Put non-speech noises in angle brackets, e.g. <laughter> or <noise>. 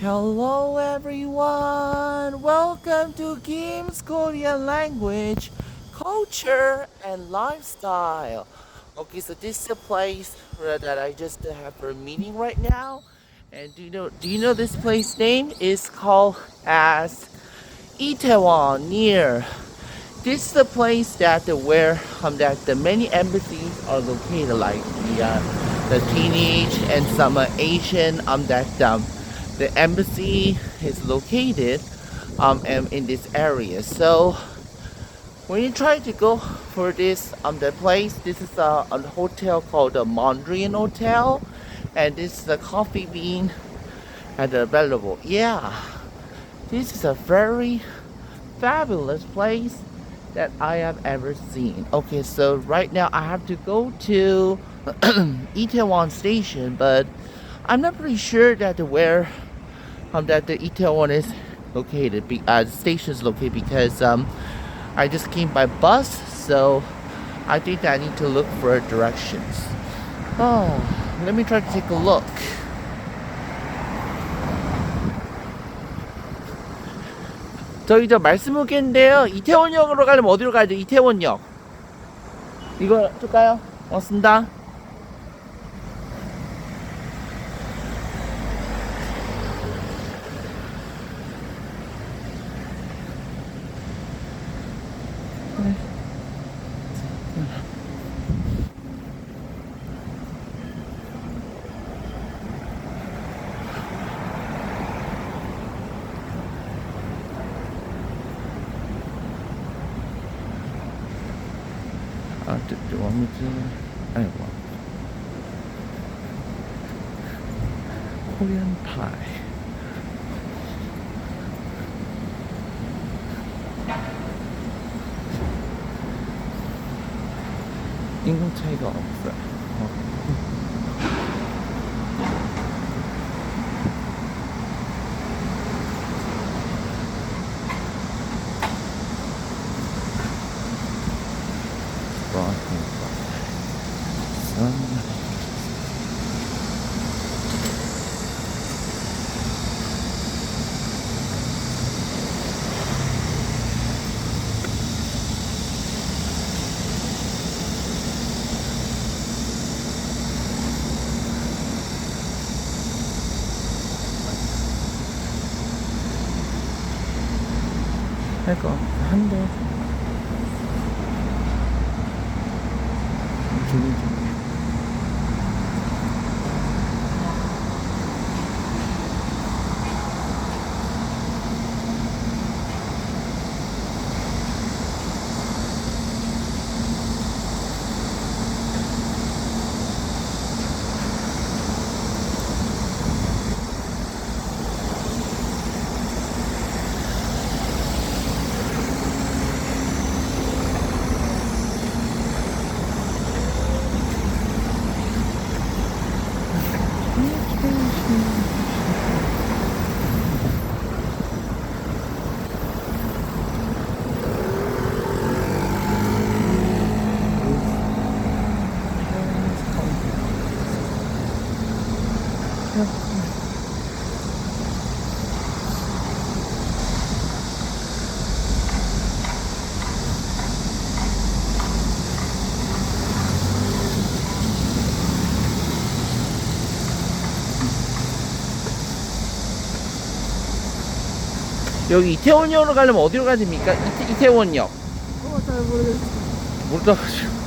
Hello everyone! Welcome to Kim's Korean language, culture, and lifestyle. Okay, so this is a place that I just have for a meeting right now. And do you know do you know this place name is called as Itaewon near this is the place that the where um, that the many embassies are located like the uh, the teenage and some uh, Asian um that um the embassy is located um, in this area. So when you try to go for this um the place, this is a, a hotel called the Mondrian Hotel, and this is the coffee bean and available. Yeah, this is a very fabulous place that I have ever seen. Okay, so right now I have to go to <clears throat> Itaewon Station, but I'm not pretty sure that where um, that the Itaewon is located, be, uh, the station is located because um, I just came by bus, so I think that I need to look for directions. Oh, let me try to take a look. 저희 저 말씀무게인데요. 이태원역으로 가려면 어디로 가야 돼? 이태원역. 이거 줄까요? 고맙습니다. あちょっとお水。あれ。はコリア 인공 차이가 없어요. 어. Sparkling pie. 할것 한데. 음, 조용히 좀. Yeah. 여기 이태원역으로 가려면 어디로 가야 됩니까? 이태, 이태원역. 어, 잘 모르겠어. 모르다가지고